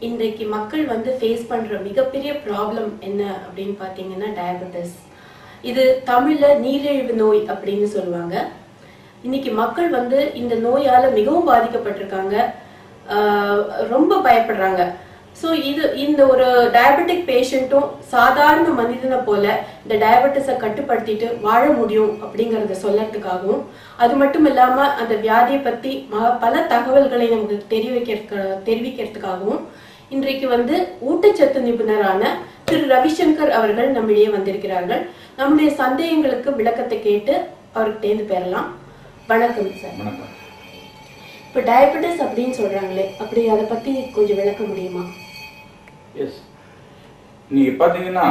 இன்றைக்கு மக்கள் வந்து ஃபேஸ் பண்ற மிகப்பெரிய ப்ராப்ளம் என்ன அப்படின்னு பார்த்தீங்கன்னா டயபெட்டிஸ் இது தமிழ்ல நீரிழிவு நோய் அப்படின்னு சொல்லுவாங்க. இன்னைக்கு மக்கள் வந்து இந்த நோயால மிகவும் பாதிக்கப்பட்டிருக்காங்க. ரொம்ப பயப்படுறாங்க. ஸோ இது இந்த ஒரு டயபெட்டிக் பேஷண்ட்டும் சாதாரண மனிதனை போல இந்த டயபெட்டிஸை கட்டுப்படுத்திட்டு வாழ முடியும் அப்படிங்கறத சொல்லறதுக்காகவும் அது மட்டும் இல்லாம அந்த வியாதியை பத்தி ம- பல தகவல்களை நமக்கு தெரிவிக்க தெரிவிக்கிறதுக்காகவும் இன்றைக்கு வந்து ஊட்டச்சத்து நிபுணரான திரு ரவிசங்கர் அவர்கள் நம்மிடையே வந்திருக்கிறார்கள். நம்முடைய சந்தேகங்களுக்கு விளக்கத்தை கேட்டு அவர்கிட்டேருந்து பெறலாம். வணக்கம் சார் வணக்கம். இப்போ டயபெட்டிஸ் அப்படின்னு சொல்றாங்களே அப்படி அதை பத்தி கொஞ்சம் விளக்க முடியுமா? எஸ் நீங்க பாத்தீங்கன்னா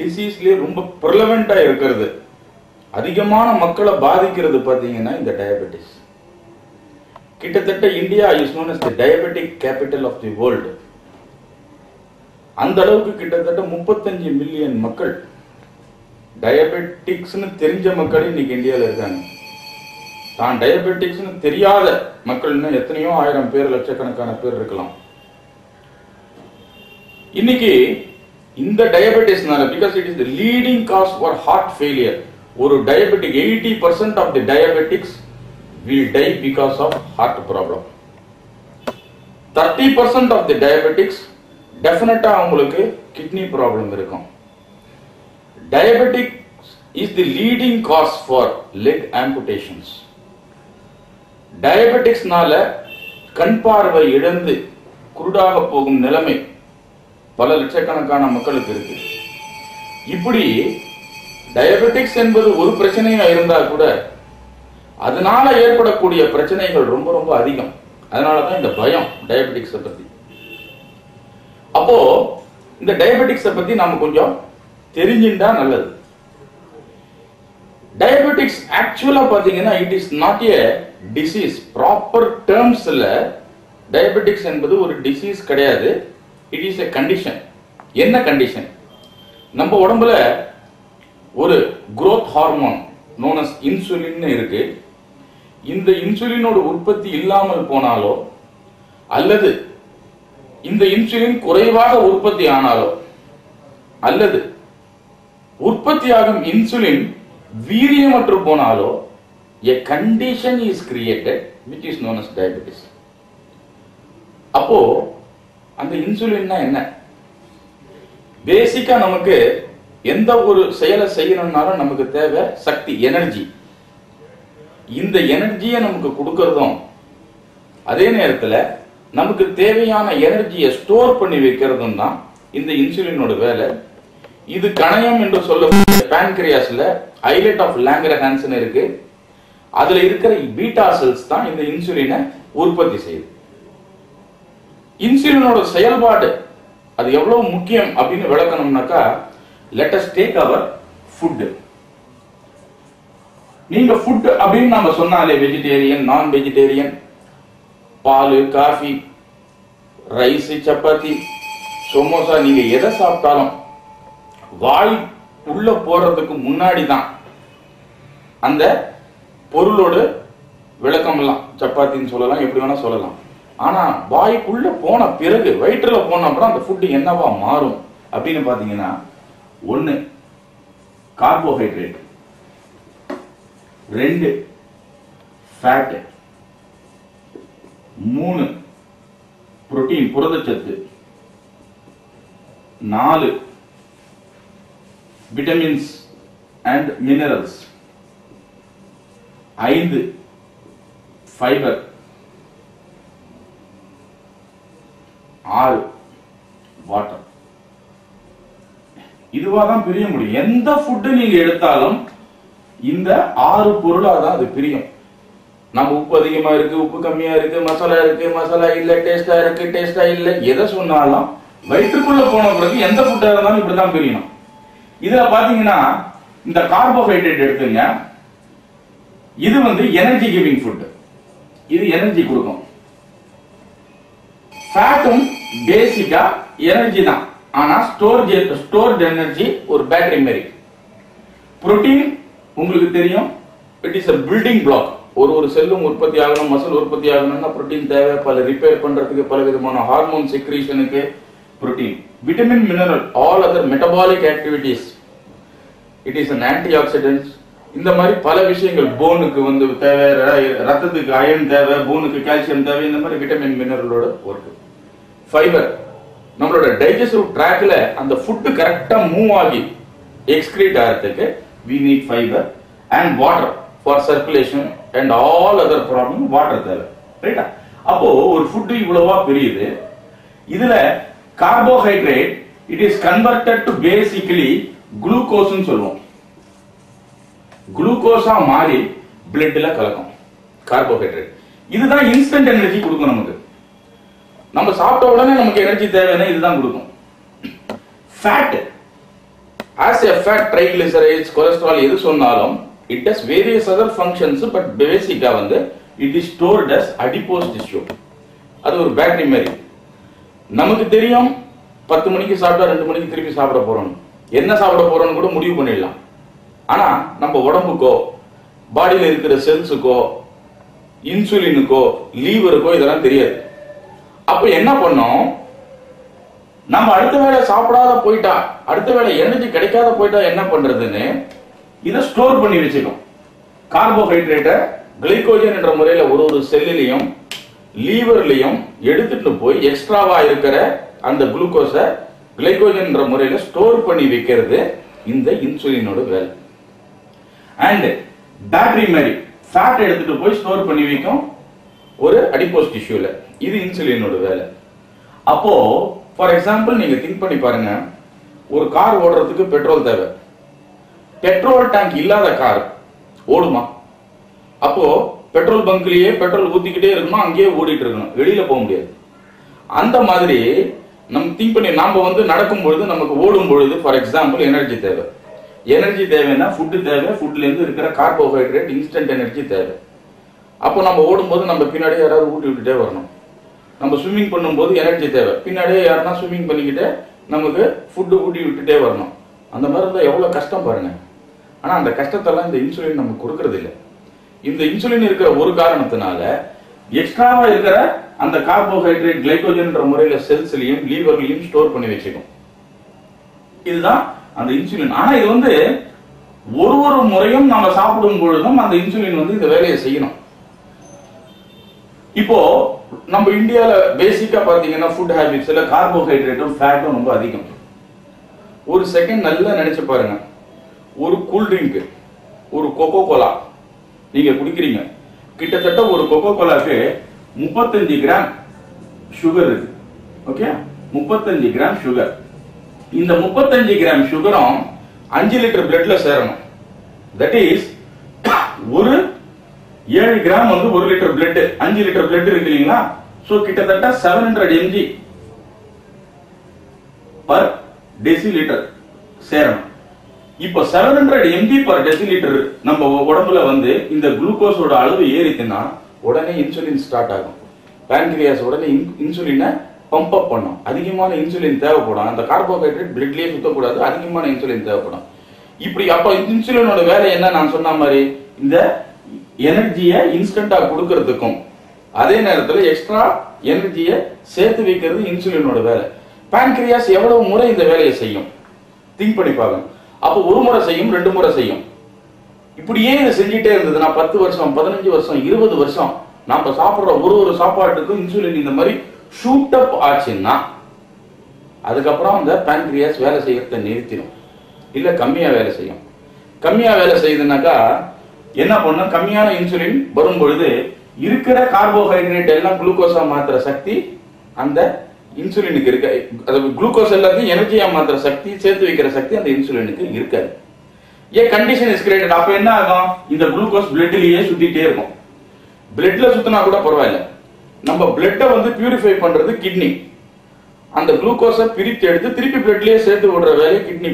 டிசீஸ்லயே ரொம்ப ப்ரிலவெண்டா இருக்கிறது. அதிகமான மக்களை பாதிக்கிறது பாத்தீங்கன்னா இந்த டயபெட்டிஸ் கிட்டத்தட்ட India is known as the diabetic capital of the world அந்த அளவுக்கு கிட்டத்தட்ட முப்பத்தஞ்சு மில்லியன் மக்கள் டயபெட்டிக்ஸ்னு தெரிஞ்ச மக்கள் இன்னைக்கு இந்தியாவில் இருக்காங்க. தான் டயபெட்டிக்ஸ்னு தெரியாத மக்கள்னா எத்தனையோ ஆயிரம் பேர் லட்சக்கணக்கான பேர் இருக்கலாம். இன்னைக்கு இந்த டயபெட்டிஸ்னால because it is the leading cause for heart failure ஒரு diabetic eighty percent of the diabetics will die because of heart problem thirty percent of the டெஃபினட்டாக அவங்களுக்கு கிட்னி ப்ராப்ளம் இருக்கும். Diabetic is the leading cause for leg amputations டயபெட்டிக்ஸ்னால கண் பார்வை இழந்து குருடாக போகும் நிலைமை பல லட்சக்கணக்கான மக்களுக்கு இருக்கு. இப்படி டயபெட்டிக்ஸ் என்பது ஒரு பிரச்சனையா இருந்தா கூட அதனால ஏற்படக்கூடிய பிரச்சனைகள் ரொம்ப ரொம்ப அதிகம். அதனாலதான் இந்த பயம் டயபெட்டிக்ஸை பற்றி அப்போ இந்த டயபெட்டிக்ஸை பத்தி நாம கொஞ்சம் தெரிஞ்சுட்டா நல்லது. டயபெட்டிக்ஸ் ஆக்சுவலா பாத்தீங்கன்னா it is not a disease proper டேர்ம்ஸ்ல diabetics என்பது ஒரு டிசீஸ் கிடையாது. இட் இஸ் எ கண்டிஷன் என்ன கண்டிஷன் நம்ம உடம்புல ஒரு growth hormone known as insulin இருக்கு. இந்த இன்சுலினோட உற்பத்தி இல்லாமல் போனாலோ அல்லது இந்த இன்சுலின் குறைவாக உற்பத்தி ஆனாலோ அல்லது உற்பத்தியாகும் இன்சுலின் வீரியமற்று போனாலோ a condition is created which is known as diabetes அப்போ அந்த இன்சுலின்னா என்ன? பேசிக்கா நமக்கு எந்த ஒரு செயலை செய்யணும்னாலும் நமக்கு தேவை சக்தி எனர்ஜி இந்த எனர்ஜியை நமக்கு கொடுக்கறதும் அதே நேரத்தில் நமக்கு தேவையான எனர்ஜியை ஸ்டோர் பண்ணி வைக்கிறதும் தான் இந்த இன்சுலினோட வேலை. இது கணையம் என்று சொல்லக்கூடிய பேன்கிரியாஸ்ல ஐலட் ஆஃப் லேங்கரஹான்ஸ்னு இருக்கு. அதுல இருக்கிற பீட்டா செல்ஸ் தான் இந்த இன்சுலினை உற்பத்தி செய்யுது. இன்சுலினோட செயல்பாடு அது எவ்வளவு முக்கியம் அப்படின்னு விளக்கணும்னாக்கா லெட்டஸ் டேக் அவர் ஃபுட் நீங்க ஃபுட் அப்படின்னு நம்ம சொன்னாலே வெஜிடேரியன் நான் வெஜிடேரியன் பால் காஃபி ரைஸ் சப்பாத்தி சமோசா நீங்க எதை சாப்பிட்டாலும் வாய் உள்ள போறதுக்கு முன்னாடி தான் அந்த பொருளோட விளக்கம் எல்லாம் சப்பாத்தின்னு சொல்லலாம் எப்படி வேணா சொல்லலாம். ஆனா வாய்க்குள்ள போன பிறகு வயிற்றுல போன அப்புறம் அந்த ஃபுட்டு என்னவா மாறும் அப்படின்னு பாத்தீங்கன்னா ஒண்ணு கார்போஹைட்ரேட் ரெண்டு ஃபேட்டு மூணு. புரோட்டீன் புரதச்சத்து. நாலு. விட்டமின்ஸ் அண்ட் மினரல்ஸ் ஐந்து. ஃபைபர் ஆறு. வாட்டர் இதுவா தான் பிரிய முடியும். எந்த ஃபுட்டு நீங்க எடுத்தாலும் இந்த ஆறு பொருளா தான் அது பிரியும். நம்ம உப்பு அதிகமா இருக்கு உப்பு கம்மியா இருக்கு மசாலா இருக்கு மசாலா இல்ல டேஸ்டா இருக்கு டேஸ்டா இல்ல எதை சொன்னாலும் வயிற்றுக்குள்ள போன பிறகு எந்த ஃபுட்டா இருந்தாலும் இப்படிதான் பிரியணும். இதுல பாத்தீங்கன்னா இந்த கார்போஹைட்ரேட் எடுத்துங்க. இது வந்து எனர்ஜி கிவிங் ஃபுட் இது எனர்ஜி கொடுக்கும். ஃபேட்டும் பேசிக்கா எனர்ஜி தான். ஆனா ஸ்டோர் ஸ்டோர்ட் எனர்ஜி ஒரு பேட்டரி மாதிரி. புரோட்டீன் உங்களுக்கு தெரியும். It is a building block ஒரு ஒரு செல்லும் உற்பத்தி ஆகணும் மசில் உற்பத்தி ஆகணும்னா புரோட்டீன் தேவை பல ரிப்பேர் பண்றதுக்கு பல விதமான hormone செக்ரீஷனுக்கு protein vitamin mineral all other metabolic activities it is an antioxidants இந்த மாதிரி பல விஷயங்கள் போனுக்கு வந்து தேவை ரத்தத்துக்கு அயன் தேவை போனுக்கு கால்சியம் தேவை இந்த மாதிரி விட்டமின் மினரலோட ஒர்க் ஃபைபர் நம்மளோட டைஜஸ்டிவ் ட்ராக்ல அந்த ஃபுட்டு கரெக்டா மூவ் ஆகி எக்ஸ்கிரீட் ஆகிறதுக்கு we need fibre and water for circulation and all other problem water தேவை ரைட்டா அப்போ ஒரு ஃபுட் இவ்வளவா பெரியது. இதுல carbohydrate it is converted to basically குளுக்கோஸ்னு சொல்லுவோம். குளுக்கோஸா மாறி பிளட்ல கலக்கும். கார்போஹைட்ரேட் இதுதான் இன்ஸ்டன்ட் எனர்ஜி கொடுக்கும் நமக்கு. நம்ம சாப்பிட்ட உடனே நமக்கு எனர்ஜி தேவைன்னா இதுதான் கொடுக்கும். Fat as a fat triglycerides cholesterol எது சொன்னாலும் it as various other functions but basically வந்து it is stored as adipose tissue அது ஒரு பேட்டரி மாதிரி. நமக்கு தெரியும் பத்து மணிக்கு சாப்பிட்டா ரெண்டு மணிக்கு திருப்பி சாப்பிட போறோம். என்ன சாப்பிட போறோம்னு கூட முடிவு பண்ணிடலாம். ஆனா நம்ம உடம்புக்கோ பாடியில் இருக்கிற செல்ஸுக்கோ இன்சுலினுக்கோ லீவருக்கோ இதெல்லாம் தெரியாது. அப்ப என்ன பண்ணோம்? நம்ம அடுத்த வேளை சாப்பிடாத போயிட்டா அடுத்த வேளை எனர்ஜி கிடைக்காத போயிட்டா என்ன பண்றதுன்னு இதை ஸ்டோர் பண்ணி வச்சுக்கும் கார்போஹைட்ரேட்டை கிளைகோஜன் என்ற முறையில் ஒரு ஒரு செல்லிலையும் லீவர்லையும் எடுத்துட்டு போய் எக்ஸ்ட்ராவா இருக்கிற அந்த குளுக்கோஸை கிளைகோஜன் என்ற ஸ்டோர் பண்ணி வைக்கிறது இந்த இன்சுலினோட வேலை அண்ட் பேட்டரி மாதிரி ஃபேட் எடுத்துட்டு போய் ஸ்டோர் பண்ணி வைக்கும் ஒரு அடிப்போஸ் டிஷ்யூல இது இன்சுலினோட வேலை. அப்போ ஃபார் எக்ஸாம்பிள் நீங்க திங்க் பண்ணி பாருங்க. ஒரு கார் ஓடுறதுக்கு பெட்ரோல் தேவை. பெட்ரோல் டேங்க் இல்லாத கார் ஓடுமா? அப்போ பெட்ரோல் பங்க்லயே பெட்ரோல் ஊத்திக்கிட்டே இருக்கணும் அங்கேயே ஓடிட்டு இருக்கணும். வெளியில போக முடியாது. அந்த மாதிரி நம்ம திங்க் பண்ணி நாம வந்து நடக்கும் பொழுது நமக்கு ஓடும் பொழுது ஃபார் எக்ஸாம்பிள் எனர்ஜி தேவை. எனர்ஜி தேவைன்னா ஃபுட்டு தேவை. ஃபுட்ல இருந்து இருக்கிற கார்போஹைட்ரேட் இன்ஸ்டன்ட் எனர்ஜி தேவை. அப்போ நம்ம ஓடும்போது நம்ம பின்னாடியே யாராவது ஊட்டி விட்டுட்டே வரணும். நம்ம ஸ்விம்மிங் பண்ணும்போது எனர்ஜி தேவை. பின்னாடியே யாருன்னா ஸ்விம்மிங் பண்ணிக்கிட்டே நமக்கு ஃபுட்டு ஊட்டி விட்டுட்டே வரணும். அந்த மாதிரி இருந்தால் எவ்வளோ கஷ்டம் பாருங்க. ஆனால் அந்த கஷ்டத்தெல்லாம் இந்த இன்சுலின் நமக்கு கொடுக்கறது இல்லை இந்த இன்சுலின் இருக்கிற ஒரு காரணத்தினால எக்ஸ்ட்ராவா இருக்கிற அந்த கார்போஹைட்ரேட் கிளைகோஜன்ன்ற முறையில செல்ஸ்லயும் லீவர்லயும் ஸ்டோர் பண்ணி வச்சுக்கும். இதுதான் அந்த இன்சுலின். ஆனா இது வந்து ஒரு ஒரு முறையும் நம்ம சாப்பிடும் பொழுதும் அந்த இன்சுலின் வந்து இந்த வேலையை செய்யணும். இப்போ நம்ம இந்தியால பேசிக்கா பாத்தீங்கன்னா ஃபுட் ஹேபிட்ஸ்ல கார்போஹைட்ரேட்டும் ஃபேட்டும் ரொம்ப அதிகம். ஒரு செகண்ட் நல்லா நினைச்சு பாருங்க. ஒரு கூல்ட்ரிங்க்கு ஒரு கொக்கோ கோலா நீங்க குடிக்கிறீங்க. கிட்டத்தட்ட ஒரு கொக்கோ கோலாக்கு முப்பத்தஞ்சு கிராம் சுகர் இருக்கு. ஓகே முப்பத்தஞ்சு கிராம் சுகர் இந்த முப்பத்தஞ்சு கிராம் சுகரும் அஞ்சு லிட்டர் பிளட்ல சேரணும். தட் இஸ் ஒரு ஏழு கிராம் வந்து ஒரு லிட்டர் பிளட் அஞ்சு லிட்டர் பிளட் இருக்கு இல்லைங்களா? ஸோ கிட்டத்தட்ட seven hundred MG per decilitre சேரணும். இப்போ seven hundred MB per decilitre நம்ம உடம்புல வந்து இந்த குளுக்கோஸோட அளவு ஏறிச்சுன்னா உடனே இன்சுலின் ஸ்டார்ட் ஆகும். பேன்கிரியாஸ் உடனே இன்சுலினை பம்ப் அப் பண்ணும். அதிகமான இன்சுலின் தேவைப்படும். அந்த கார்போஹைட்ரேட் பிளட்லயே சுத்தக்கூடாது. அதிகமான இன்சுலின் தேவைப்படும். இப்படி அப்ப இன்சுலினோட வேலை என்ன? நான் சொன்ன மாதிரி இந்த எனர்ஜியை இன்ஸ்டண்டா கொடுக்கறதுக்கும் அதே நேரத்துல எக்ஸ்ட்ரா எனர்ஜியை சேர்த்து வைக்கிறது இன்சுலினோட வேலை. பேன்கிரியாஸ் எவ்வளவு முறை இந்த வேலையை செய்யும்? திங்க் பண்ணி பாருங்க. அப்போ ஒரு முறை செய்யும் ரெண்டு முறை செய்யும். இப்படியே இது செஞ்சுட்டே இருந்ததுன்னா பத்து வருஷம் பதினஞ்சு வருஷம் இருபது வருஷம் நாம சாப்பிடுற ஒரு ஒரு சாப்பாட்டுக்கும் இன்சுலின் இந்த மாதிரி ஷூட் அப் ஆச்சுன்னா அதுக்கப்புறம் அந்த பேன்க்ரியாஸ் வேலை செய்யறத நிறுத்திடும். இல்ல கம்மியா வேலை செய்யும். கம்மியா வேலை செய்யுதுனாக்கா என்ன பண்ணும்? கம்மியான இன்சுலின் வரும் பொழுது இருக்கிற கார்போஹைட்ரேட் எல்லாம் குளுக்கோஸா மாத்துற சக்தி அந்த இன்சுலினுக்கு இருக்க அதாவது குளுக்கோஸ் எல்லாத்தையும் எனர்ஜியா மாத்துற சக்தி சேர்த்து வைக்கிற சக்தி அந்த இன்சுலினுக்கு இருக்காது. ஏ கண்டிஷன் இஸ் கிரியேட்டட் அப்ப என்ன ஆகும்? இந்த குளுக்கோஸ் பிளட்லயே சுத்திட்டே இருக்கும். பிளட்ல சுத்தினா கூட பரவாயில்ல. நம்ம பிளட்டை வந்து பியூரிஃபை பண்றது கிட்னி அந்த குளுக்கோஸை பிரித்து எடுத்து திருப்பி பிளட்லயே சேர்த்து விடுற வேலையை கிட்னி